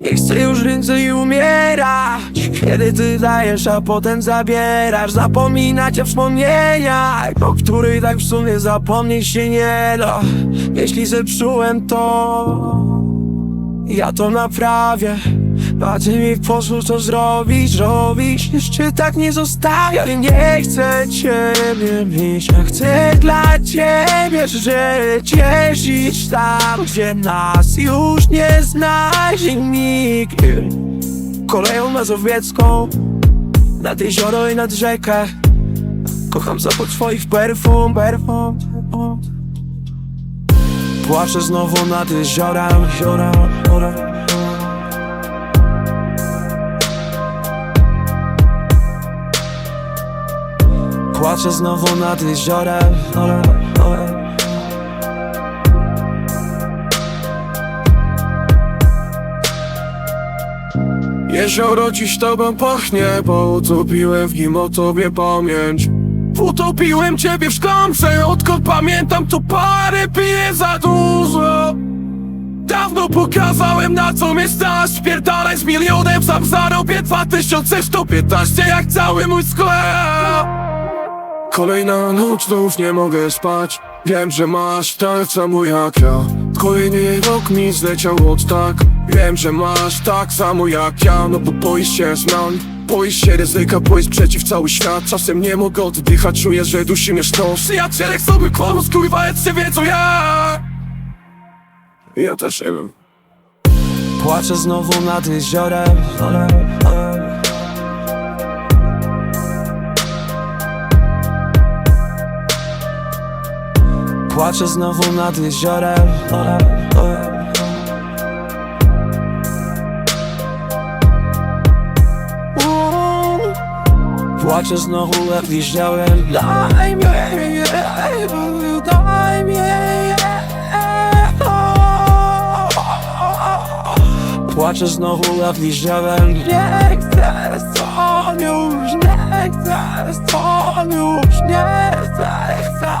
Nie chcę już więcej umierać. Kiedy ty dajesz, a potem zabierasz. Zapominacie wspomnienia O których tak w sumie zapomnieć się nie da. Jeśli zepsułem to ja to naprawię Ty mi posłuch co zrobić, zrobić Jeszcze tak nie zostawię Nie chcę ciebie mieć Ja chcę dla ciebie szczerze cieszyć Tam gdzie nas już nie znajdzie nikt Koleją mazowiecką Nad jezioro i nad rzekę Kocham zapach twoich perfum, perfum, perfum. Płaczę znowu nad jeziorem, jeziorem, jeziorem. Płaczę znowu nad jeziorem, jeziorem, jeziorem. Jezioro dziś tobą pachnie, bo utopiłem w nim o tobie pamięć. Utopiłem ciebie w szklance, odkąd pamiętam to parę piję za dużo. Dawno pokazałem na co mnie stać. Pierdalaj z milionem, sam zarobię 2115 jak cały mój sklep Kolejna noc, już nie mogę spać. Wiem, że masz tak samo jak ja. Kolejny rok mi zleciał od tak. Wiem, że masz tak samo jak ja. No bo boisz się zmian. Boisz się ryzyka, boisz przeciw cały świat. Czasem nie mogę oddychać, czuję, że dusi mnie sztos. Przyjaciele chcą by kłamać, kurwa, jak się wiedzą ja. Ja też nie wiem. Płaczę znowu nad jeziorem Płaczę znowu nad jeziorem. Płaczę znowu nad jeziorem. Daj mi, daj mi Płaczę znowu nad jeziorem. Nie chcę stąd już, nie chcę stąd już, nie chcę, chcę